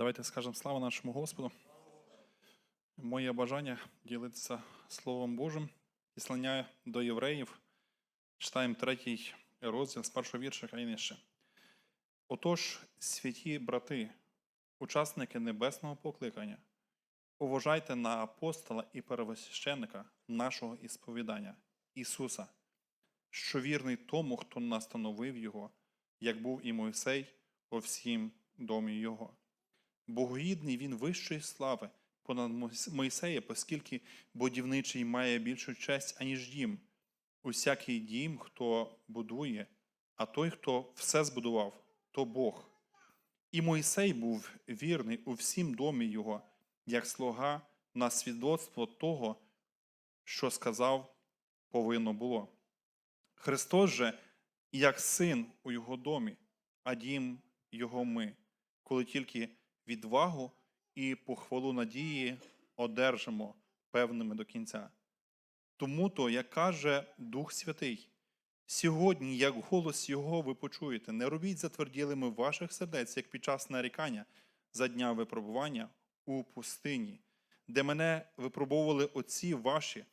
Давайте скажемо слава нашому Господу. Моє бажання ділитися Словом Божим. Післання до євреїв. Читаємо третій розділ з першого вірша, нижче. Отож, святі брати, учасники небесного покликання, уважайте на апостола і первосвященника нашого ісповідання, Ісуса, що вірний тому, хто настановив Його, як був і Мойсей у всім домі Його. Богоїдний він вищої слави понад Мойс- Мойсея, оскільки будівничий має більшу честь, аніж дім. Усякий дім, хто будує, а той, хто все збудував, то Бог. І Мойсей був вірний у всім домі його, як слуга на свідоцтво того, що сказав, повинно було. Христос же, як син у його домі, а дім його ми, коли тільки відвагу і похвалу надії одержимо певними до кінця. Тому то, як каже Дух Святий, сьогодні, як голос Його ви почуєте, не робіть затверділими ваших сердець, як під час нарікання за дня випробування у пустині, де мене випробовували отці ваші,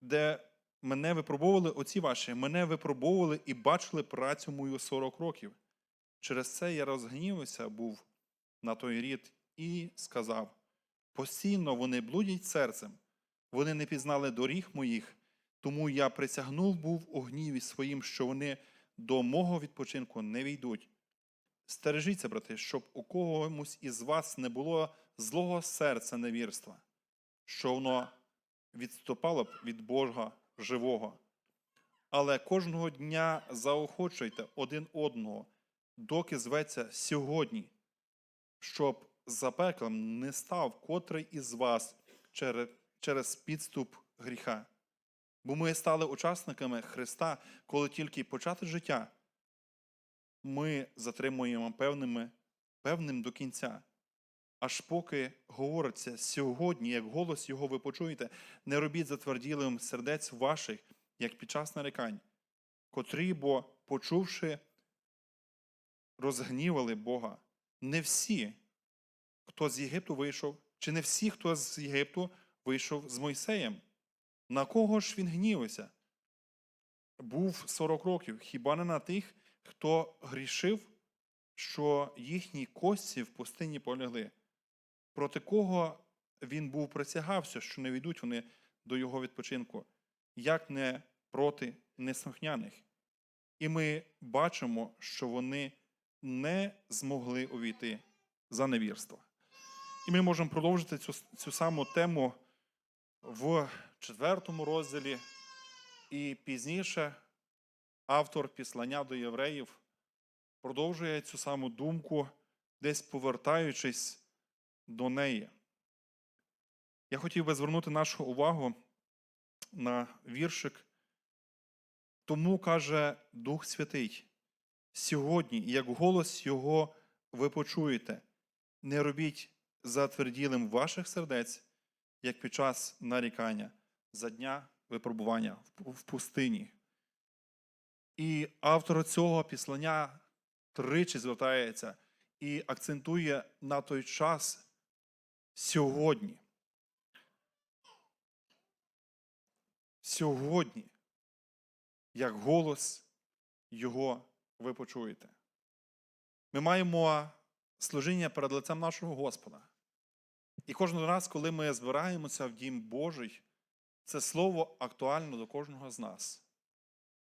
де мене випробовували отці ваші, мене випробовували і бачили працю мою 40 років. Через це я розгнівався був на той рід і сказав: постійно вони блудять серцем, вони не пізнали доріг моїх, тому я присягнув був у гніві своїм, що вони до мого відпочинку не війдуть. Стережіться, брати, щоб у когось із вас не було злого серця невірства, що воно відступало б від Бога живого. Але кожного дня заохочуйте один одного, доки зветься сьогодні, щоб за пеклом не став котрий із вас через, підступ гріха. Бо ми стали учасниками Христа, коли тільки почати життя, ми затримуємо певними, певним до кінця. Аж поки говориться сьогодні, як голос його ви почуєте, не робіть затверділим сердець ваших, як під час нарікань, котрі, бо, почувши, розгнівали Бога. Не всі, хто з Єгипту вийшов, чи не всі, хто з Єгипту вийшов з Мойсеєм. На кого ж він гнівився? Був 40 років, хіба не на тих, хто грішив, що їхні кості в пустині полягли, проти кого він був присягався, що не війдуть вони до його відпочинку, як не проти неслухняних. І ми бачимо, що вони не змогли увійти за невірство. І ми можемо продовжити цю, цю саму тему в четвертому розділі. І пізніше автор післання до євреїв продовжує цю саму думку, десь повертаючись до неї. Я хотів би звернути нашу увагу на віршик. Тому каже Дух Святий, сьогодні, як голос Його ви почуєте, не робіть затверділим ваших сердець, як під час нарікання за дня випробування в- пустині. І автор цього післання тричі звертається і акцентує на той час сьогодні. Сьогодні, як голос Його ви почуєте. Ми маємо служіння перед лицем нашого Господа. І кожен раз, коли ми збираємося в Дім Божий, це слово актуально до кожного з нас.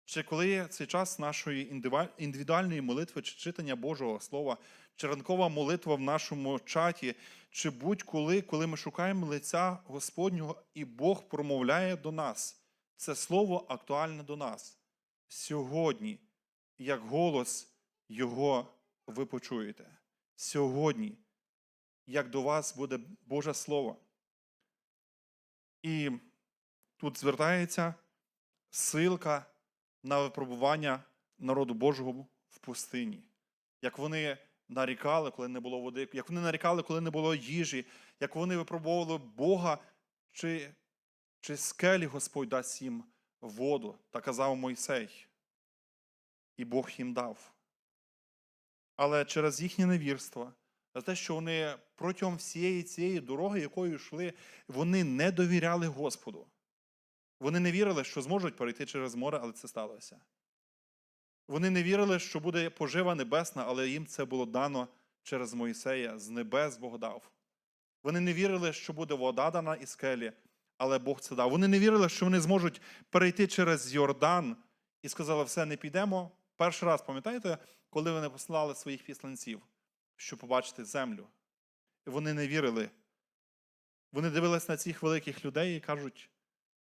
Чи коли цей час нашої індивідуальної молитви чи читання Божого Слова, чи ранкова молитва в нашому чаті, чи будь-коли, коли ми шукаємо лиця Господнього, і Бог промовляє до нас, це слово актуальне до нас. Сьогодні, як голос Його ви почуєте. Сьогодні, як до вас буде Боже Слово. І тут звертається силка на випробування народу Божого в пустині. Як вони нарікали, коли не було води, як вони нарікали, коли не було їжі, як вони випробовували Бога, чи, чи скелі Господь дасть їм воду, та казав Мойсей. І Бог їм дав. Але через їхнє невірство, за те, що вони протягом всієї цієї дороги, якою йшли, вони не довіряли Господу. Вони не вірили, що зможуть перейти через море, але це сталося. Вони не вірили, що буде пожива небесна, але їм це було дано через Моїсея, з небес Бог дав. Вони не вірили, що буде вода дана із скелі, але Бог це дав. Вони не вірили, що вони зможуть перейти через Йордан і сказали, все, не підемо. Перший раз, пам'ятаєте, коли вони послали своїх післанців, щоб побачити землю? І вони не вірили. Вони дивились на цих великих людей і кажуть,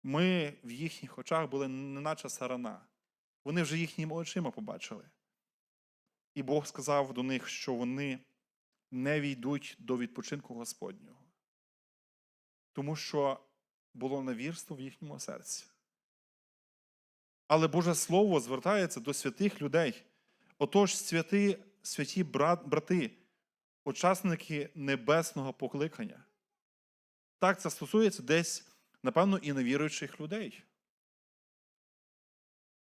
ми в їхніх очах були неначе сарана. Вони вже їхніми очима побачили. І Бог сказав до них, що вони не війдуть до відпочинку Господнього, тому що було невірство в їхньому серці. Але Боже Слово звертається до святих людей. Отож, святі, святі брат, брати, учасники небесного покликання. Так, це стосується десь, напевно, і невіруючих людей.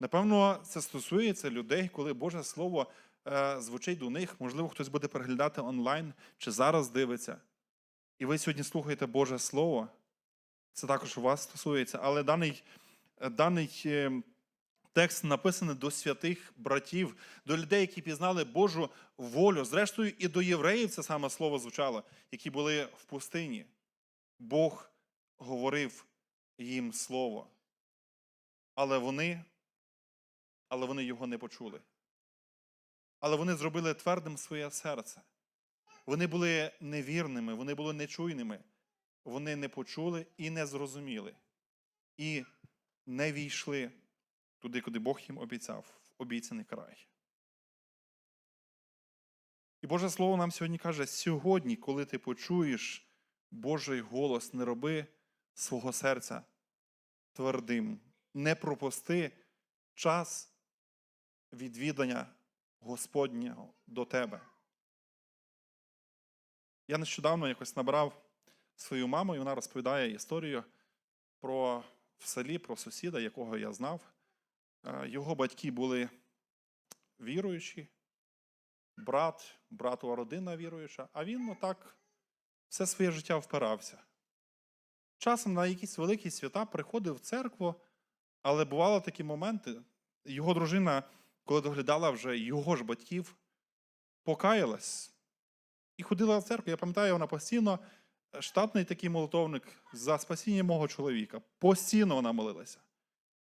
Напевно, це стосується людей, коли Боже Слово е, звучить до них. Можливо, хтось буде переглядати онлайн чи зараз дивиться. І ви сьогодні слухаєте Боже Слово. Це також у вас стосується, але даний, е, даний е, текст написаний до святих братів, до людей, які пізнали Божу волю. Зрештою, і до євреїв це саме слово звучало, які були в пустині. Бог говорив їм слово. Але вони, але вони його не почули. Але вони зробили твердим своє серце. Вони були невірними, вони були нечуйними. Вони не почули і не зрозуміли. І не війшли туди, куди Бог їм обіцяв, в обіцяний край. І Боже Слово нам сьогодні каже: сьогодні, коли ти почуєш Божий голос, не роби свого серця твердим, не пропусти час відвідання Господнього до тебе. Я нещодавно якось набрав свою маму, і вона розповідає історію про в селі, про сусіда, якого я знав. Е, Його батьки були віруючі, брат, братова родина віруюча, а він отак все своє життя впирався. Часом на якісь великі свята приходив в церкву, але бували такі моменти. Його дружина, коли доглядала вже його ж батьків, покаялась і ходила в церкву. Я пам'ятаю, вона постійно штатний такий молитовник за спасіння мого чоловіка. Постійно вона молилася.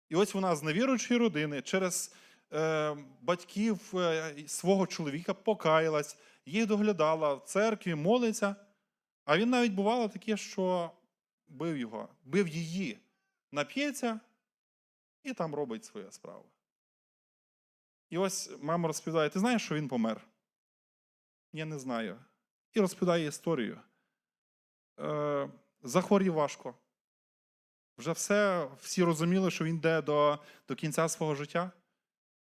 І ось вона з невіруючої родини через е, батьків е, свого чоловіка покаялась, їх доглядала в церкві, молиться. А він навіть бувало таке, що бив його, бив її, нап'ється і там робить свою справу. І ось мама розповідає: ти знаєш, що він помер? Я не знаю. І розповідає історію. Е, захворів важко. Вже все, всі розуміли, що він йде до, до кінця свого життя.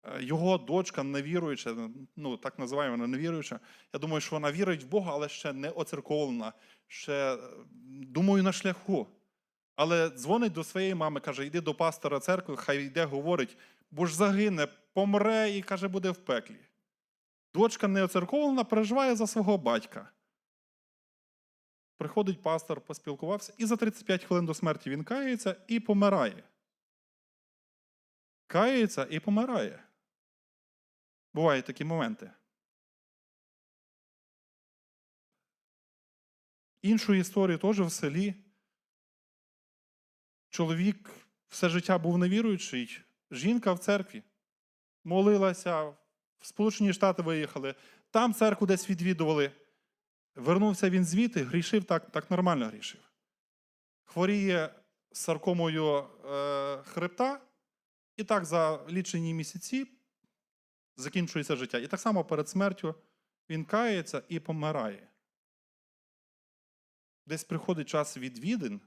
Е, Його дочка невіруюча, ну так називаємо вона невіруюча. Я думаю, що вона вірить в Бога, але ще не оцерковлена, ще, е, думаю, на шляху. Але дзвонить до своєї мами, каже: йди до пастора церкви, хай йде, говорить, бо ж загине, помре і каже, буде в пеклі. Дочка не оцерковлена, переживає за свого батька. Приходить пастор, поспілкувався, і за 35 хвилин до смерті він кається і помирає. Кається і помирає. Бувають такі моменти. Іншу історію теж в селі. Чоловік все життя був невіруючий, жінка в церкві. Молилася, в Сполучені Штати виїхали, там церкву десь відвідували. Вернувся він звідти, грішив так, так нормально грішив. Хворіє саркомою е, хребта, і так за лічені місяці закінчується життя. І так само перед смертю він кається і помирає. Десь приходить час відвідин,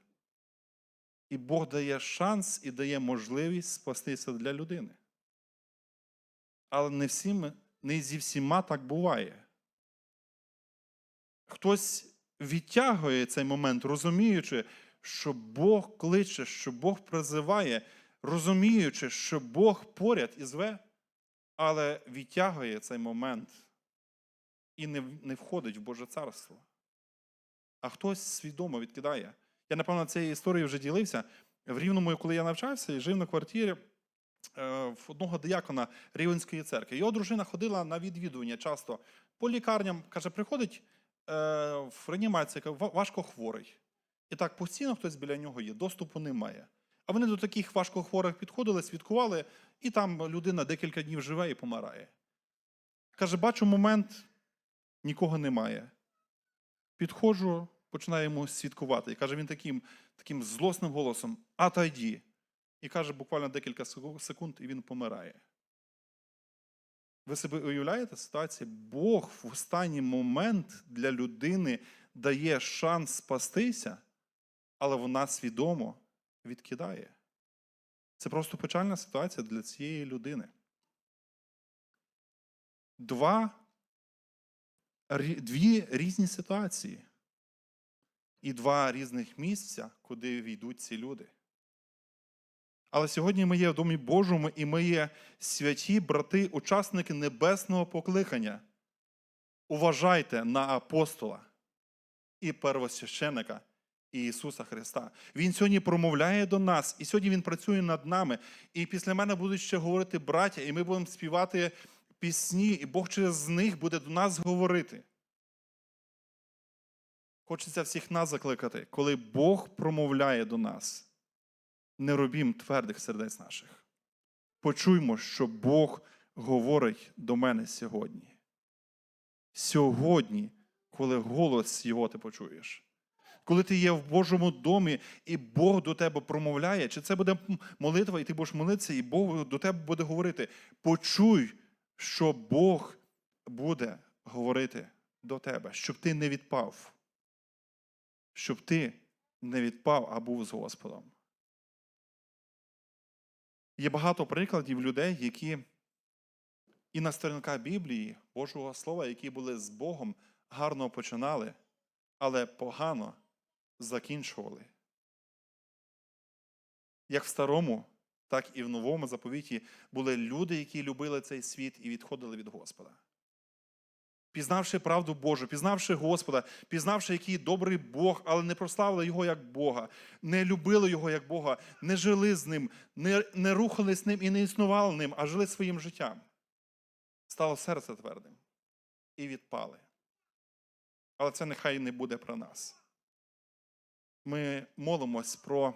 і Бог дає шанс і дає можливість спастися для людини. Але не, всім, не зі всіма так буває. Хтось відтягує цей момент, розуміючи, що Бог кличе, що Бог призиває, розуміючи, що Бог поряд і зве, але відтягує цей момент. і не, не входить в Боже царство. А хтось свідомо відкидає. Я, напевно, цією історією вже ділився. В Рівному, коли я навчався і жив на квартирі е, в одного диякона Рівенської церкви. Його дружина ходила на відвідування часто по лікарням. Каже, приходить в реанімацію, каже, важко хворий. І так постійно хтось біля нього є, доступу немає. А вони до таких важкохворих підходили, свідкували, і там людина декілька днів живе і помирає. Каже, бачу момент, нікого немає. Підходжу, починаю йому свідкувати. І каже він таким, таким злосним голосом: Атайді. І каже, буквально декілька секунд, і він помирає. Ви себе уявляєте ситуацію? Бог в останній момент для людини дає шанс спастися, але вона свідомо відкидає. Це просто печальна ситуація для цієї людини. Два, дві різні ситуації і два різних місця, куди війдуть ці люди. Але сьогодні ми є в Домі Божому, і ми є святі брати, учасники небесного покликання. Уважайте на апостола і первосвященика Ісуса Христа. Він сьогодні промовляє до нас, і сьогодні Він працює над нами. І після мене будуть ще говорити браття, і ми будемо співати пісні, і Бог через них буде до нас говорити. Хочеться всіх нас закликати, коли Бог промовляє до нас, не робім твердих сердець наших. Почуймо, що Бог говорить до мене сьогодні. Сьогодні, коли голос Його ти почуєш. Коли ти є в Божому домі, і Бог до тебе промовляє, чи це буде молитва, і ти будеш молитися, і Бог до тебе буде говорити. Почуй, що Бог буде говорити до тебе, щоб ти не відпав. Щоб ти не відпав, а був з Господом. Є багато прикладів людей, які і на сторінках Біблії, Божого Слова, які були з Богом, гарно починали, але погано закінчували. Як в старому, так і в новому заповіті були люди, які любили цей світ і відходили від Господа. Пізнавши правду Божу, пізнавши Господа, пізнавши, який добрий Бог, але не прославили Його як Бога, не любили Його як Бога, не жили з ним, не, не рухались з ним і не існували ним, а жили своїм життям. Стало серце твердим і відпали. Але це нехай не буде про нас. Ми молимось про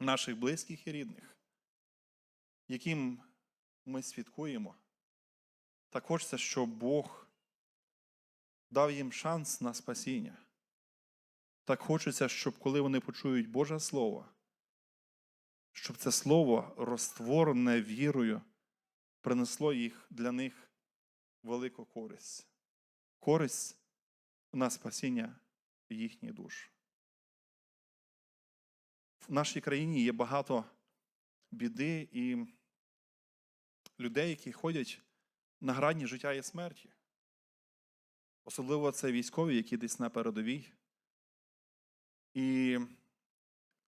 наших близьких і рідних, яким ми свідкуємо. Так хочеться, щоб Бог дав їм шанс на спасіння. Так хочеться, щоб коли вони почують Боже Слово, щоб це слово, розтворене вірою, принесло їх для них велику користь. Користь на спасіння їхніх душ. В нашій країні є багато біди і людей, які ходять на грані життя і смерті. Особливо це військові, які десь на передовій. І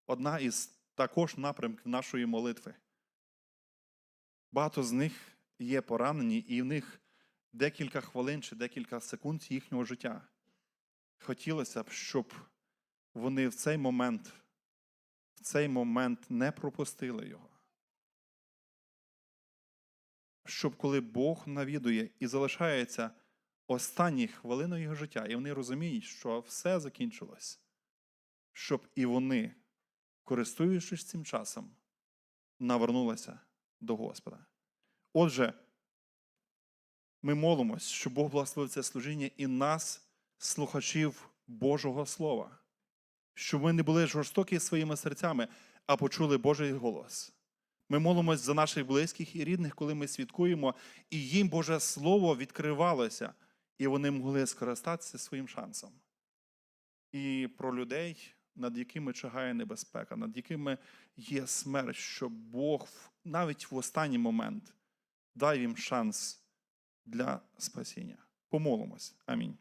одна із також напрямків нашої молитви. Багато з них є поранені, і в них декілька хвилин чи декілька секунд їхнього життя. Хотілося б, щоб вони в цей момент, в цей момент не пропустили його. Щоб коли Бог навідує і залишається останні хвилини його життя, і вони розуміють, що все закінчилось, щоб і вони, користуючись цим часом, навернулися до Господа. Отже, ми молимось, щоб Бог благословив це служіння і нас, слухачів Божого Слова, щоб ми не були жорстокі своїми серцями, а почули Божий голос. Ми молимось за наших близьких і рідних, коли ми свідкуємо, і їм Боже Слово відкривалося, і вони могли скористатися своїм шансом. І про людей, над якими чигає небезпека, над якими є смерть, що Бог навіть в останній момент дав їм шанс для спасіння. Помолимось. Амінь.